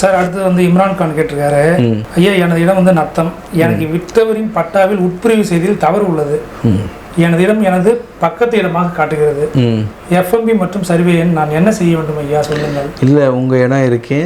Sir அடுத்து வந்து இம்ரான் கான் கேட்டிருக்காரு. ஐயா எனது இடம் வந்து நத்தம். எனக்கு விற்றவரின் பட்டாவில் உட்பிரிவு செய்தியில் தவறு உள்ளது. எனது இடம் எனது பக்கத்து இடமாக காட்டுகிறது. எஃப்எம்பி மற்றும் சர்வே எண் நான் என்ன செய்ய வேண்டும் ஐயா? சொல்லுங்கள். இல்லை உங்கள் இடம் இருக்கு.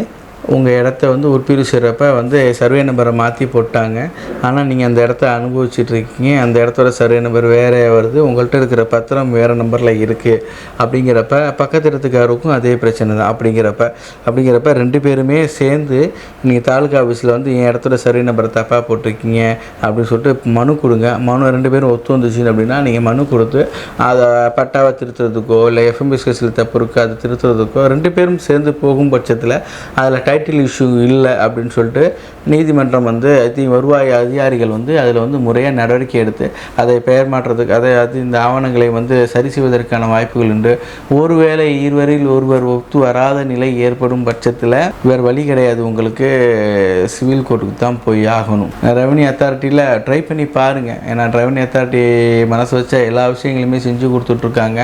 உங்கள் இடத்த வந்து உற்பத்தி செய்கிறப்ப வந்து சர்வே நம்பரை மாற்றி போட்டாங்க. ஆனால் நீங்கள் அந்த இடத்த அனுபவிச்சிட்டுருக்கீங்க அந்த இடத்தோட சர்வே நம்பர் வேறே வருது. உங்கள்கிட்ட இருக்கிற பத்திரம் வேறு நம்பரில் இருக்குது அப்படிங்கிறப்ப பக்கத்து இடத்துக்காருக்கும் அதே பிரச்சனை தான். அப்படிங்கிறப்ப அப்படிங்கிறப்ப ரெண்டு பேருமே சேர்ந்து நீங்கள் தாலுக்கா ஆஃபீஸில் வந்து என் இடத்தோட சர்வே நம்பரை தப்பாக போட்டிருக்கீங்க அப்படின்னு சொல்லிட்டு மனு கொடுங்க. மனு ரெண்டு பேரும் ஒத்து வந்துச்சு அப்படின்னா நீங்கள் மனு கொடுத்து அதை பட்டாவை திருத்துறதுக்கோ இல்லை எஃப்எம்பிஸ்கஸில் தப்பு இருக்கோ அதை திருத்துறதுக்கோ ரெண்டு பேரும் சேர்ந்து போகும் பட்சத்தில் அதில் டைட்டில் இஷ்யூ இல்லை அப்படின்னு சொல்லிட்டு நீதிமன்றம் வந்து அதி வருவாய் அதிகாரிகள் வந்து அதில் வந்து முறையாக நடவடிக்கை எடுத்து அதை பெயர் மாற்றத்துக்கு அதை அது இந்த ஆவணங்களை வந்து சரி செய்வதற்கான வாய்ப்புகள் உண்டு. ஒருவேளை இருவரில் ஒருவர் ஒத்து வராத நிலை ஏற்படும் பட்சத்தில் வேறு வழி கிடையாது. உங்களுக்கு சிவில் கோர்ட்டுக்கு தான் போய் ஆகணும். ரெவன்யூ அத்தாரிட்டியில் ட்ரை பண்ணி பாருங்கள் ஏன்னா ரெவன்யூ அத்தாரிட்டி மனசு வச்சா எல்லா விஷயங்களுமே செஞ்சு கொடுத்துட்ருக்காங்க.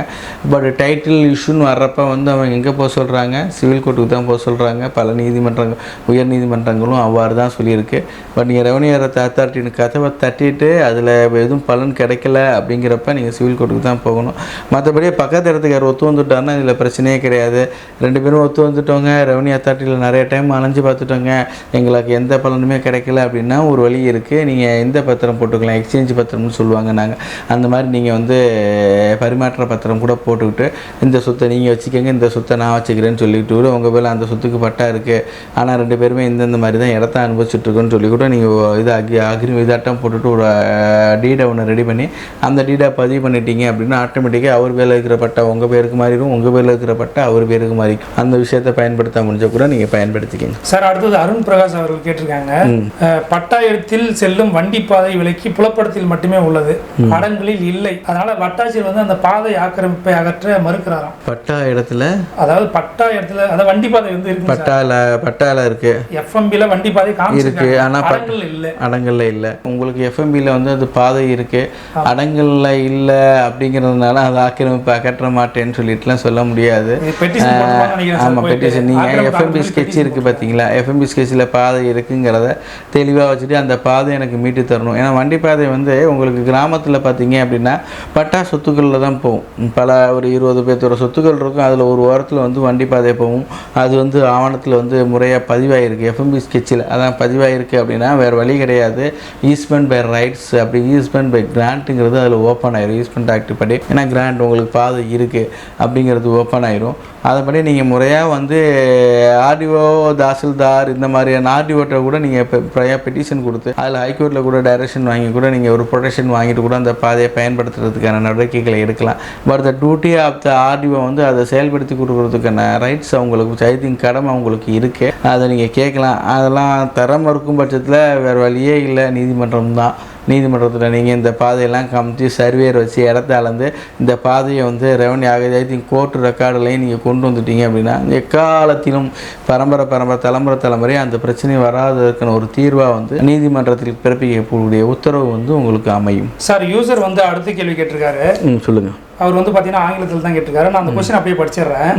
பட் டைட்டில் இஷ்யூன்னு வர்றப்ப வந்து அவங்க எங்கே போக சொல்கிறாங்க சிவில் கோர்ட்டுக்கு தான் போக சொல்கிறாங்க பல நீதிமன்றங்கள் உயர் நீதிமன்றங்களும் அவ்வாறு தான் சொல்லியிருக்கு. பட் நீங்கள் ரெவன்யூ அத்தாரிட்டின்னு கதவை தட்டிட்டு அதில் எதுவும் பலன் கிடைக்கல அப்படிங்கிறப்ப நீங்கள் சிவில் கோர்ட்டுக்கு தான் போகணும். மற்றபடி பக்கத்து இடத்துக்கார் ஒத்து வந்துட்டாருன்னா இதில் பிரச்சனையே கிடையாது. ரெண்டு பேரும் ஒத்து வந்துட்டோங்க. ரெவன்யூ அத்தாரிட்டியில் நிறைய டைம் அலைஞ்சு பார்த்துட்டோங்க. எங்களுக்கு எந்த பலனுமே கிடைக்கல அப்படின்னா ஒரு வழி இருக்குது நீங்கள் எந்த பத்திரம் போட்டுக்கலாம்? எக்ஸ்சேஞ்ச் பத்திரம்னு சொல்லுவாங்க நாங்கள் அந்த மாதிரி நீங்கள் வந்து பரிமாற்ற பத்திரம் கூட போட்டுக்கிட்டு இந்த சொத்தை நீங்கள் வச்சுக்கோங்க இந்த சொத்தை நான் வச்சுக்கிறேன்னு சொல்லிட்டு கூட உங்கள் பேரில் அந்த சொத்துக்கு பட்டா இருக்குது ஆனால் ரெண்டு பேருமே இந்தந்த மாதிரி தான் இடத்த அனுபவிச்சுட்டு இருக்கோன்னு சொல்லி கூட நீங்கள் இது அக்ரி இதாட்டம் போட்டுட்டு ஒரு டீடை ஒன்று ரெடி பண்ணி அந்த டீடை பதிவு பண்ணிட்டீங்க அப்படின்னா ஆட்டோமேட்டிக்காக அவர் பேரில் இருக்கிற பட்டா உங்கள் பேருக்கு மாறிடும் உங்கள் பேரில் இருக்கிற பட்டா அவர் பேருக்கு மாறி அந்த விஷயத்தை பயன்படுத்த முடிஞ்ச கூட நீங்கள் பயன்படுத்திக்கிங்க. சார் அடுத்தது அருண் பிரகாஷ் அவர்கள் கேட்டிருக்காங்க. அஹ், பட்டாயத்தில் செல்லும் வண்டி பாதை விலைக்கு புலப்படத்தில் மட்டுமே உள்ளது. அடங்களில் இல்லை. அதனால வட்டாட்சியர் வந்து அந்த பாதை ஆக்கிரமிப்பை அகற்ற மறுக்கிறாராம். பட்டா இடத்துல அதாவது பட்டா இடத்துல அதாவது வண்டி பாதை வந்து பட்டால பட்டால இருக்குது எஃப்எம்பில வண்டி பாதை இருக்கு. ஆனால் பட் அடங்கல் இல்ல. அடங்கல்ல இல்லை. உங்களுக்கு எஃப்எம்பியில் வந்து அது பாதை இருக்குது அடங்கல்ல இல்லை அப்படிங்கிறதுனால அதை ஆக்கிரமிப்பு அகற்ற மாட்டேன்னு சொல்லிட்டுலாம் சொல்ல முடியாது. ஆமாம். பெட்டிஷன் நீங்கள் எஃப்எம்பி ஸ்கெட்ச் இருக்குது பார்த்தீங்களா எஃப்எம்பி ஸ்கெட்சில் பாதை இருக்குங்கிறத தெளிவாக வச்சுட்டு அந்த பாதை எனக்கு மீட்டு தரணும். ஏன்னா வண்டி பாதை வந்து உங்களுக்கு கிராமத்தில் பார்த்தீங்க அப்படின்னா பட்டா சொத்துக்களில் தான் போகும். பல ஒரு இருபது பேர்த்தோட சொத்துக்கள் இருக்கும். அதில் ஒரு ஓரத்தில் வந்து வண்டி பாதை போகும். அது வந்து ஆவணத்தில் வந்து முறையாக பதிவாயிருக்கு. எஃப்எம்பி ஸ்கெட்சில் அதான் பதிவாயிருக்கு அப்படின்னா வேறு வழி கிடையாது. ஈஸ்மெண்ட் பை ரைட்ஸ் அப்படி ஈஸ்மெண்ட் பை கிராண்ட்டுங்கிறது அதில் ஓப்பன் ஆயிரும். ஈஸ்மெண்ட் ஆக்ட் படி. ஏன்னா கிராண்ட் உங்களுக்கு பாதை இருக்குது அப்படிங்கிறது ஓப்பன் ஆயிரும். அதைப்படி நீங்கள் முறையாக வந்து ஆர்டிஓ தாசில்தார் இந்த மாதிரியான ஆர்டிஓட்ட கூட நீங்கள் இப்போ ப்ரையாக பெட்டிஷன் கொடுத்து அதில் ஹைகோர்ட்டில் கூட டைரக்ஷன் வாங்கி கூட நீங்கள் ஒரு ப்ரொடெக்ஷன் வாங்கிட்டு கூட அந்த பாதையை பயன்படுத்துறதுக்கான நடவடிக்கைகளை எடுக்கலாம். But the duty of the RTO வந்து அதை செயல்படுத்தி கொடுக்குறதுக்கான ரைட்ஸ் அவங்களுக்கு ஐ திங்க் கடமை அவங்களுக்கு இருக்குது அதை நீங்கள் கேட்கலாம். அதெல்லாம் தர மறுக்கும் பட்சத்தில் வேறு வழியே இல்லை. நீதிமன்றம் தான். நீதிமன்றத்தில் நீங்கள் இந்த பாதையெல்லாம் காமிச்சு சர்வேயர் வச்சு இடத்த அளந்து இந்த பாதையை வந்து ரெவன்யூ ஆகுது கோர்ட் ரெக்கார்டுலையும் நீங்கள் கொண்டு வந்துட்டீங்க அப்படின்னா எக்காலத்திலும் பரம்பரை பரம்பரை தலைமுறை தலைமுறை அந்த பிரச்சனை வராததற்கான ஒரு தீர்வாக வந்து நீதிமன்றத்தில் பிறப்பிக்கக்கூடிய உத்தரவு வந்து உங்களுக்கு அமையும். சார் யூசர் வந்து அடுத்த கேள்வி கேட்டிருக்காரு. ம் சொல்லுங்கள் அவர் வந்து பார்த்தீங்கன்னா ஆங்கிலத்தில் தான் கேட்டிருக்காரு. நான் அந்த கொஸ்டின் அப்படியே படிச்சிடுறேன்.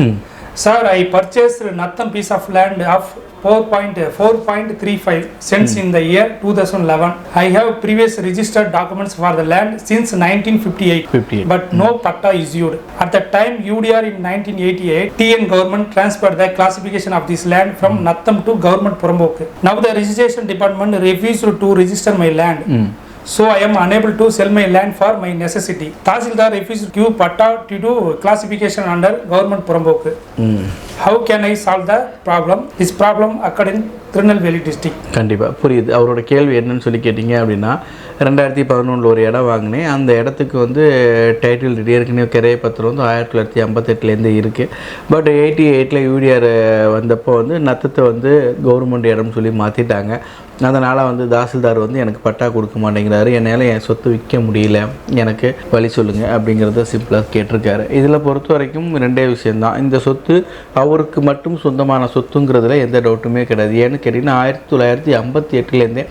Sir, I purchased Natham piece of land of 4.4.35 cents mm. in the year 2011. I have previous registered documents for the land since 1958, 58. but mm. no hmm. patta issued. At the time UDR in 1988, TN government transferred the classification of this land from mm. Natham to government Puramboke. Now the registration department refused to register my land. Mm. So I am unable to sell my land for my necessity. Tahsildar refused to give patta due to classification under government Puramboke. ம் How can I solve the problem? This problem occurred in Tirunelveli district. கண்டிப்பாக புரியுது அவரோட கேள்வி என்னன்னு சொல்லி கேட்டிங்க அப்படின்னா ரெண்டாயிரத்தி பதினொன்றில் ஒரு இடம் வாங்கினேன் அந்த இடத்துக்கு வந்து டைட்டில் ஏற்கனவே கிரைய பத்திரம் வந்து ஆயிரத்தி தொள்ளாயிரத்தி ஐம்பத்தெட்டுலேருந்து இருக்குது பட் எயிட்டி எயிட்டில் யூடிஆர் வந்தப்போ வந்து நத்தத்தை வந்து கவர்மெண்ட் இடம்னு சொல்லி மாற்றிட்டாங்க அதனால் வந்து தாசில்தார் வந்து எனக்கு பட்டா கொடுக்க மாட்டேங்கிறாரு. என்னால் என் சொத்து விற்க முடியல. எனக்கு வழி சொல்லுங்கள் அப்படிங்கிறத சிம்பிளாக கேட்டிருக்காரு. இதில் பொறுத்த வரைக்கும் ரெண்டே விஷயம்தான். இந்த சொத்து அவருக்கு மட்டும் சொந்தமான சொத்துங்கிறதுல எந்த டவுட்டுமே கிடையாது. ஏன்னு கேட்டிங்கன்னா ஆயிரத்தி தொள்ளாயிரத்தி ஐம்பத்தி எட்டுலேருந்தே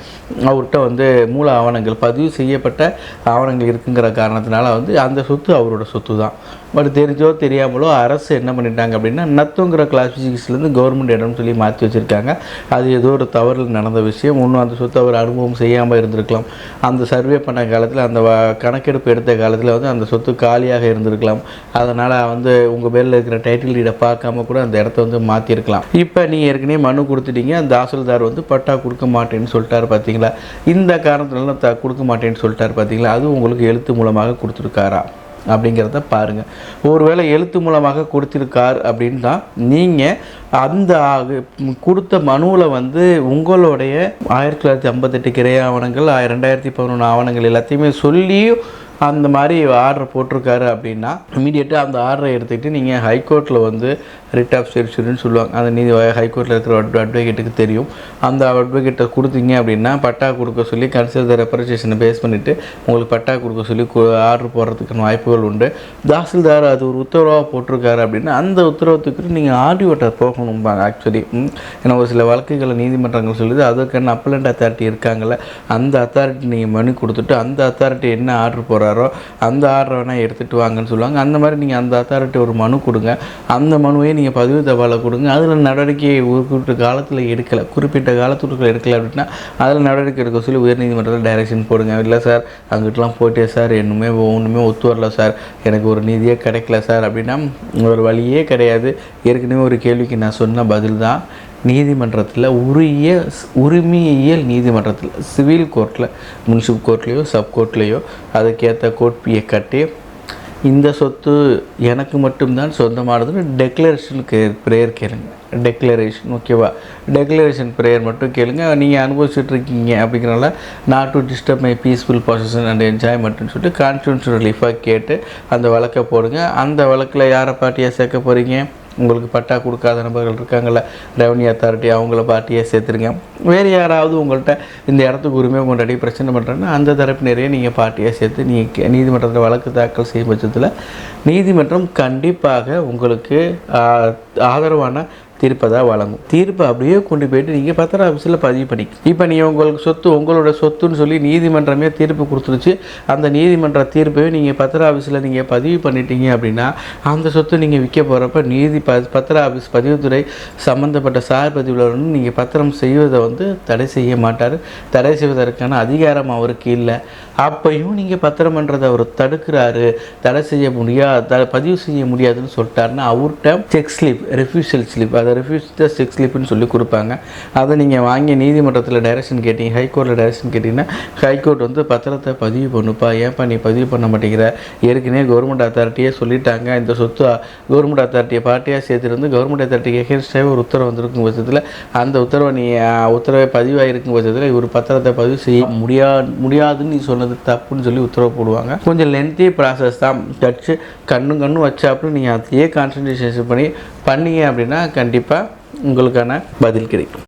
அவர்கிட்ட வந்து மூல ஆவணங்கள் பதிவு செய்யப்பட்ட ஆவணங்கள் இருக்குங்கிற காரணத்தினால வந்து அந்த சொத்து அவரோட சொத்து தான் பட் தெரிஞ்சோ தெரியாமலோ அரசு என்ன பண்ணிட்டாங்க அப்படின்னா நத்துங்கிற கிளாசிஃபிகேஷன்லேருந்து கவர்மெண்ட் இடம்னு சொல்லி மாற்றி வச்சுருக்காங்க. அது ஏதோ ஒரு தவறில் நடந்த விஷயம். இன்னும் அந்த சொத்தை அவர் அனுபவம் செய்யாமல் இருந்திருக்கலாம். அந்த சர்வே பண்ண காலத்தில் அந்த வ- கணக்கெடுப்பு எடுத்த காலத்தில் வந்து அந்த சொத்து காலியாக இருந்திருக்கலாம். அதனால் வந்து உங்கள் பேரில் இருக்கிற டைட்டில் டீடை பார்க்காம கூட அந்த இடத்த வந்து மாற்றிருக்கலாம் இப்போ நீ ஏற்கனவே மனு கொடுத்துட்டீங்க. அந்த தாசில்தார் வந்து பட்டா கொடுக்க மாட்டேன்னு சொல்லிட்டாரு பார்த்தீங்களா இந்த காரணத்தினால த கொடுக்க மாட்டேன்னு சொல்லிட்டாரு பார்த்தீங்களா அது உங்களுக்கு எழுத்து மூலமாக கொடுத்துருக்காரா? அப்படிங்கிறத பாருங்கள் ஒருவேளை எழுத்து மூலமாக கொடுத்துருக்கார் அப்படின்னா நீங்கள் அந்த கொடுத்த மனுவில் வந்து உங்களுடைய ஆயிரத்தி தொள்ளாயிரத்தி ஐம்பத்தெட்டு கிரை ஆவணங்கள் ஆயிர- ரெண்டாயிரத்தி பதினொன்று ஆவணங்கள் எல்லாத்தையுமே சொல்லியும் அந்த மாதிரி ஆர்டர் போட்டிருக்காரு அப்படின்னா இமீடியட்டாக அந்த ஆர்டரை எடுத்துக்கிட்டு நீங்கள் ஹைகோர்ட்டில் வந்து ரிட் ஆஃப் செரிச்சுரின்னு சொல்லுவாங்க. அந்த நீதி ஹைகோர்ட்டில் இருக்கிற அட்வொகேட்டுக்கு தெரியும். அந்த அட்வொகேட்டை கொடுத்தீங்க அப்படின்னா பட்டா கொடுக்க சொல்லி கன்சிடர் த ரெப்ரசேஷனை பேஸ் பண்ணிவிட்டு உங்களுக்கு பட்டா கொடுக்க சொல்லி ஆர்டர் போடுறதுக்கான வாய்ப்புகள் உண்டு. தாசில்தார் அது ஒரு உத்தரவாக போட்டிருக்காரு அப்படின்னா அந்த உத்தரவத்துக்கு நீங்கள் ஆடியோட்டர் போகணும்பாங்க ஆக்சுவலி ஏன்னா ஒரு சில வழக்குகளை நீதிமன்றங்கள் சொல்லுது அதற்கான அப்பலண்ட் அத்தாரிட்டி இருக்காங்கல்ல அந்த அத்தாரிட்டி நீங்கள் மனு கொடுத்துட்டு அந்த அத்தாரிட்டி என்ன ஆர்டர் போடுறாரு அந்த ஆர்டரை வேணால் எடுத்துகிட்டு வாங்கன்னு சொல்லுவாங்க. அந்த மாதிரி நீங்கள் அந்த அத்தாரிட்டி ஒரு மனு கொடுங்க. அந்த மனுவையே நீங்கள் பதிவு தபாலில் கொடுங்க. அதில் நடவடிக்கை ஒரு குறிப்பிட்ட காலத்தில் எடுக்கலை. குறிப்பிட்ட காலத்துக்குள்ள எடுக்கலை அப்படின்னா அதில் நடவடிக்கை எடுக்க சொல்லி உயர்நீதிமன்றத்தில் டைரக்ஷன் போடுங்க. இல்லை சார் அங்கிட்டலாம் போயிட்டே சார் இன்னுமே ஒன்றுமே ஒத்து வரல சார் எனக்கு ஒரு நீதியே கிடைக்கல சார் அப்படின்னா ஒரு வழியே கிடையாது. ஏற்கனவே ஒரு கேள்விக்கு நான் சொன்ன பதில் தான் நீதிமன்றத்தில் உரிய உரிமையியல் நீதிமன்றத்தில் சிவில் கோர்ட்டில் முனிசிபல் கோர்ட்லேயோ சப் கோர்ட்லேயோ அதுக்கேற்ற கோட்பியை கட்டி இந்த சொத்து எனக்கு மட்டும்தான் சொந்தமானதுன்னு டெக்ளரேஷனுக்கு ப்ரேயர் கேளுங்க. டெக்ளரேஷன் ஓகேவா டெக்ளரேஷன் ப்ரேயர் மட்டும் கேளுங்க. நீங்கள் அனுபவிச்சுட்டு இருக்கீங்க அப்படிங்கிறனால not to disturb my peaceful position and என்ஜாய்மெண்ட்னு சொல்லிட்டு கான்ஸ்டியூன்ஷன் ரிலீஃபாக கேட்டு அந்த வழக்கை போடுங்க. அந்த வழக்கில் யாரை பார்ட்டியாக சேர்க்க போகிறீங்க உங்களுக்கு பட்டா கொடுக்காத நபர்கள் இருக்காங்கல்ல ரெவன்யூ அத்தாரிட்டி அவங்கள பார்ட்டியாக சேர்த்துருங்க. வேறு யாராவது உங்கள்கிட்ட இந்த இடத்துக்கு உரிமை கொண்டாடி பிரச்சனை பண்ணுறேன்னா அந்த தரப்பினரையே நீங்கள் பார்ட்டியாக சேர்த்து நீங்கள் நீதிமன்றத்தில் வழக்கு தாக்கல் செய்யும் பட்சத்தில் நீதிமன்றம் கண்டிப்பாக உங்களுக்கு ஆதரவான தீர்ப்பை தான் வழங்கும். தீர்ப்பை அப்படியே கொண்டு போயிட்டு நீங்கள் பத்திர ஆஃபீஸில் பதிவு பண்ணி இப்போ நீங்கள் உங்களுக்கு சொத்து உங்களோட சொத்துன்னு சொல்லி நீதிமன்றமே தீர்ப்பு கொடுத்துருச்சு. அந்த நீதிமன்ற தீர்ப்பையும் நீங்கள் பத்திர ஆஃபீஸில் நீங்கள் பதிவு பண்ணிட்டீங்க அப்படின்னா அந்த சொத்து நீங்கள் விற்க போகிறப்ப நீதி ப பத்திர ஆஃபீஸ் பதிவுத்துறை சம்மந்தப்பட்ட சார் பதிவுடன் நீங்கள் பத்திரம் செய்வதை வந்து தடை செய்ய மாட்டார். தடை செய்வதற்கான அதிகாரம் அவருக்கு இல்லை. அப்பையும் நீங்கள் பத்திரம் பண்ணுறதை அவர் தடுக்கிறாரு தடை செய்ய முடியாது த பதிவு செய்ய முடியாதுன்னு சொல்லிட்டாருன்னா அவர்கிட்ட செக் ஸ்லிப் ரெஃப்யூசல் ஸ்லிப் அதை ரெஃப்யூஸ் த செக் ஸ்லிப்னு சொல்லி கொடுப்பாங்க. அதை நீங்கள் வாங்கி நீதிமன்றத்தில் டைரக்ஷன் கேட்டீங்க ஹைகோர்ட்டில் டைரக்ஷன் கேட்டிங்கன்னா ஹைகோர்ட் வந்து பத்திரத்தை பதிவு பண்ணுப்பா. ஏன்ப்பா நீ பதிவு பண்ண மாட்டேங்கிற? ஏற்கனவே கவர்மெண்ட் அத்தாரிட்டியே சொல்லிட்டாங்க. இந்த சொத்து கவர்மெண்ட் அத்தாரிட்டியை பார்ட்டியாக சேர்த்துருந்து கவர்மெண்ட் அத்தாரிட்டி எகேன்ஸ்டாக ஒரு உத்தரவு வந்திருக்கும் பட்சத்தில் அந்த உத்தரவை நீ உத்தரவை பதிவாகிருக்கும் பட்சத்தில் இவர் பத்திரத்தை பதிவு செய்ய முடியா முடியாதுன்னு நீ சொன்னது தப்புன்னு சொல்லி உத்தரவு போடுவாங்க. கொஞ்சம் லென்த்தி ப்ராசஸ் தான். தச்சு கண்ணும் கண்ணும் வச்சாப்புல நீங்கள் அதையே கான்சன்ட்ரேஷன் பண்ணி பண்ணீங்க அப்படின்னா கண்டிப்பாக உங்களுக்கான பதில் கிடைக்கும்.